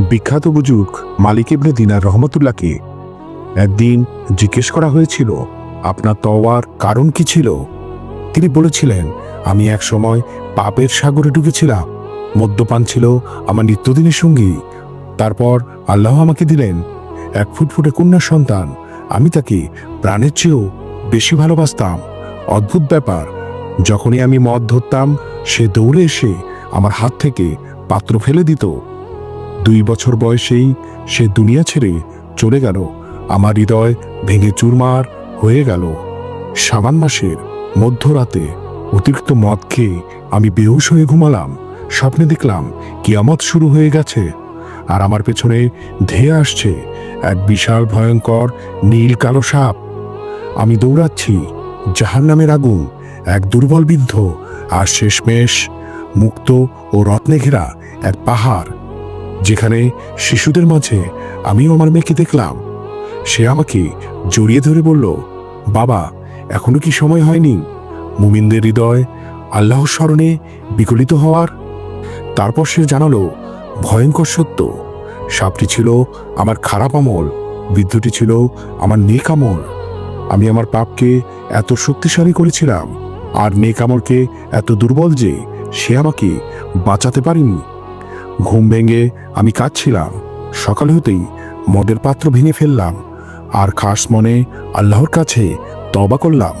বিখ্যাত বুজুক মালিক ইবনে দিনার রহমতুল্লাহকে একদিন জিজ্ঞেস করা হয়েছিল, আপনার তওয়ার কারণ কি ছিল? তিনি বলেছিলেন, আমি এক সময় পাপের সাগরে ঢুকেছিলাম মদ্যপান ছিল আমার নিত্যদিনের সঙ্গী। তারপর আল্লাহ আমাকে দিলেন, এক ফুটফুটে কন্যা সন্তান। আমি তাকে প্রাণের চেয়েও বেশি ভালোবাসতাম। অদ্ভুত ব্যাপার, যখনই আমি মদ ধরতাম, সে দৌড়ে এসে আমার হাত থেকে পাত্র ফেলে দিত। দুই বছর বয়সেই সে দুনিয়া ছেড়ে চলে গেল। আমার হৃদয় ভেঙে চুরমার হয়ে গেল। সাবান মাসের মধ্যরাতে অতিরিক্ত মদ খেয়ে আমি বেহুশ হয়ে ঘুমালাম। স্বপ্নে দেখলাম কিয়ামত শুরু হয়ে গেছে আর আমার পেছনে ধেয়ে আসছে এক বিশাল ভয়ঙ্কর নীল কালো সাপ। আমি দৌড়াচ্ছি জাহান নামের আগুন, এক দুর্বল বৃদ্ধ আর শেষমেশ মুক্ত ও রত্নে ঘেরা এক পাহাড় যেখানে শিশুদের মাঝে আমিও আমার মেয়েকে দেখলাম। সে আমাকে জড়িয়ে ধরে বলল, বাবা, এখনও কি সময় হয়নি? মুমিনদের হৃদয় আল্লাহর স্মরণে বিকলিত হওয়ার? তারপর সে জানালো, ভয়ঙ্কর সত্য। সাপটি ছিল আমার খারাপ আমল বৃদ্ধটি ছিল আমার নেক আমল। আমি আমার পাপকে এত শক্তিশালী করেছিলাম, আর নেক আমলকে এত দুর্বল যে সে আমাকে বাঁচাতে পারেনি। ঘুম ভেঙে আমি কাঁদছিলাম। সকাল হতেই মদের পাত্র ভেঙে ফেললাম আর খাস মনে আল্লাহর কাছে তবা করলাম।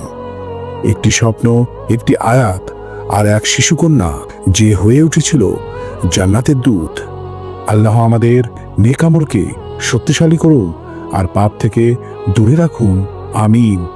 একটি স্বপ্ন, একটি আয়াত আর এক শিশুকন্যা যে হয়ে উঠেছিল জান্নাতের দূত। আল্লাহ আমাদের নেকামরকে শক্তিশালী করুন আর পাপ থেকে দূরে রাখুন। আমিন।